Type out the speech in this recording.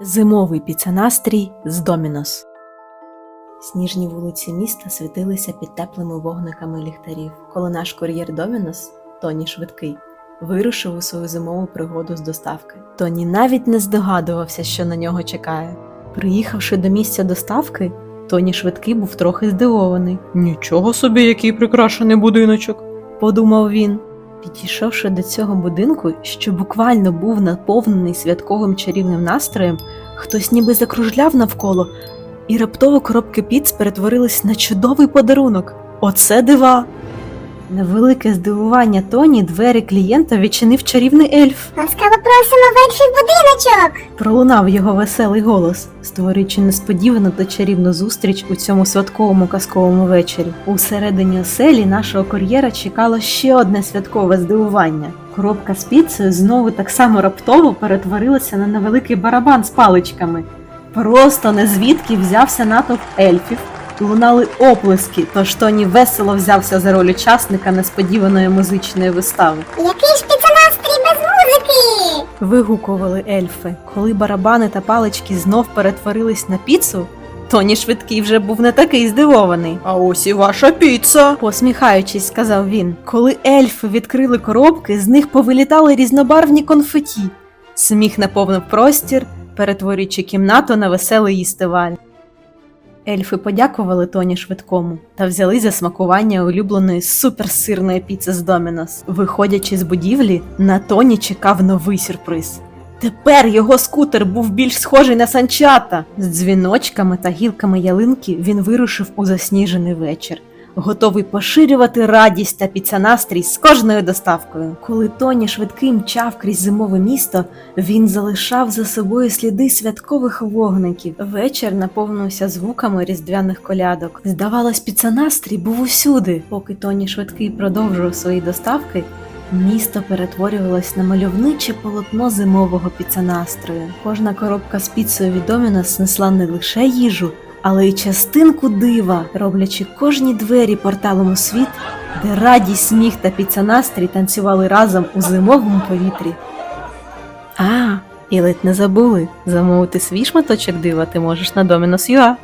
Зимовий піценастрій з Домінос. Сніжні вулиці міста світилися під теплими вогниками ліхтарів, коли наш кур'єр Домінос, Тоні Швидкий, вирушив у свою зимову пригоду з доставки. Тоні навіть не здогадувався, що на нього чекає. Приїхавши до місця доставки, Тоні Швидкий був трохи здивований. Нічого собі, який прикрашений будиночок, подумав він. Підійшовши до цього будинку, що буквально був наповнений святковим чарівним настроєм, хтось ніби закружляв навколо, і раптово коробки піц перетворились на чудовий подарунок. Оце дива! На велике здивування Тоні двері клієнта відчинив чарівний ельф. Ласкаво просимо в будиночок. Пролунав його веселий голос, створюючи несподівану та чарівну зустріч у цьому святковому казковому вечорі. Усередині оселі нашого кур'єра чекало ще одне святкове здивування. Коробка з піцею знову так само раптово перетворилася на невеликий барабан з паличками. Просто незвідки взявся натовп ельфів. Лунали оплески, тож Тоні весело взявся за роль учасника несподіваної музичної вистави. Який ж піценастрій без музики? Вигукували ельфи. Коли барабани та палички знов перетворились на піцу, Тоні швидкий вже був не такий здивований. А ось і ваша піца. посміхаючись, сказав він. Коли ельфи відкрили коробки, з них повилітали різнобарвні конфеті. Сміх наповнив простір, перетворюючи кімнату на веселий їстиваль. Ельфи подякували Тоні швидкому та взяли за смакування улюбленої суперсирної піци з Домінос. Виходячи з будівлі, на Тоні чекав новий сюрприз. Тепер його скутер був більш схожий на санчата. З дзвіночками та гілками ялинки він вирушив у засніжений вечір, готовий поширювати радість та піцанастрій з кожною доставкою. Коли Тоні швидкий мчав крізь зимове місто, він залишав за собою сліди святкових вогників. Вечір наповнився звуками різдвяних колядок. Здавалось, піцанастрій був усюди. Поки Тоні швидкий продовжував свої доставки, місто перетворювалось на мальовниче полотно зимового піцанастрою. Кожна коробка з піцею від Домінос несла не лише їжу, але й частинку дива, роблячи кожні двері порталом у світ, де радість, сміх та піцанастрій танцювали разом у зимовому повітрі. А, і ледь не забули. Замовити свій шматочок дива ти можеш на Домінос.ua.